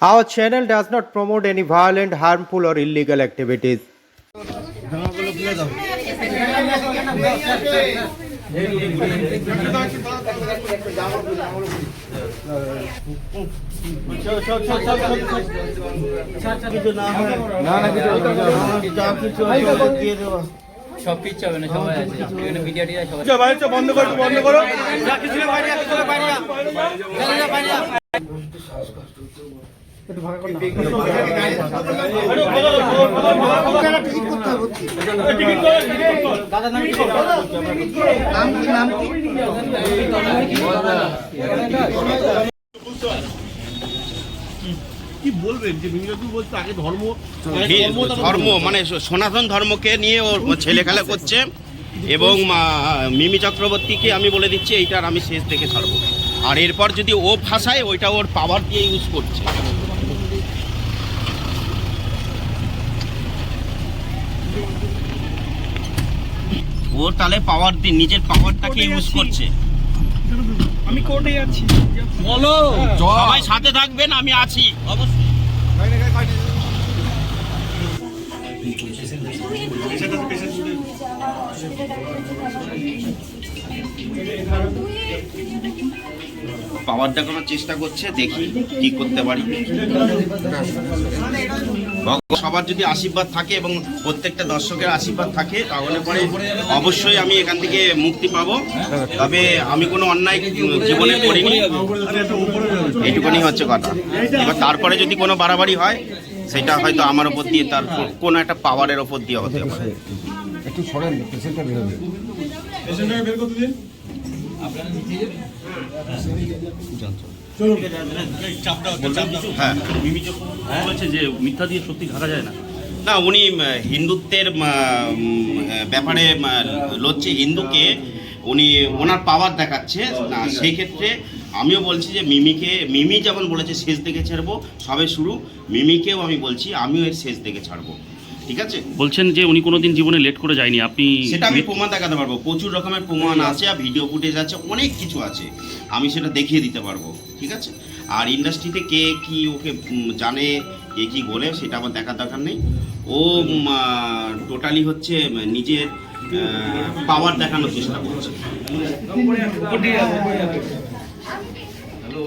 Our channel does not promote any violent, harmful, or illegal activities. হবে না সবাই আছে বন্ধ করো বন্ধ করো কি বলবেন যে বলছে আগে ধর্ম ধর্ম, মানে সনাতন ধর্মকে নিয়ে ওর ছেলে খেলা করছে এবং মিমি চক্রবর্তীকে আমি বলে দিচ্ছি এইটার আমি শেষ দেখে ছাড়বো। আর এরপর যদি ও ভাষায় ওইটা ওর পাওয়ার দিয়ে ইউজ করছে। তাহলে পাওয়ার দিয়ে নিজের পাওয়ারটাকে ইউজ করছে। আমি কোর্টে যাচ্ছি। বলো। সবাই সাথে থাকবেন আমি আছি অবশ্যই। পাওয়ার দেখানোর চেষ্টা করছে দেখি কি করতে পারি। সবার যদি আশীর্বাদ থাকে এবং প্রত্যেকটা দর্শকের আশীর্বাদ থাকে তাহলে পরে অবশ্যই আমি এখান থেকে মুক্তি পাবো। তবে আমি কোনো অন্যায় জীবনে করিনি। এইটুকুনি হচ্ছে কথা। এবার তারপরে যদি কোনো বাড়াবাড়ি হয় সেটা হয়তো আমার ওপর দিয়ে তার কোনো একটা পাওয়ারের ওপর দিয়ে হতে পারে। একটু সরেন পেশেন্টটা বেরোবে হ্যাঁ মিমি বলেছে যে মিথ্যা দিয়ে সত্যি ঢাকা যায় না। না উনি হিন্দুত্বের ব্যাপারে লড়ছে হিন্দুকে উনি ওনার পাওয়ার দেখাচ্ছে। না সেই ক্ষেত্রে আমিও বলছি যে মিমিকে মিমি যেমন বলেছে শেষ দেখে ছাড়বো সবে শুরু। মিমিকেও আমি বলছি আমিও এর শেষ দেখে ছাড়বো। ঠিক আছে? বলছেন যে উনি কোনোদিন জীবনে লেট করে যায়নি আপনি সেটা আমি প্রমাণ দেখাতে পারব। প্রচুর রকমের প্রমাণ আছে আর ভিডিও ফুটেজ আছে অনেক কিছু আছে। আমি সেটা দেখিয়ে দিতে পারব ঠিক আছে? আর ইন্ডাস্ট্রিতে কে কি ওকে জানে কে কি বলে সেটা আমার দেখার দরকার নেই। ও টোটালি হচ্ছে নিজের পাওয়ার দেখানোর চেষ্টা করছে। হ্যালো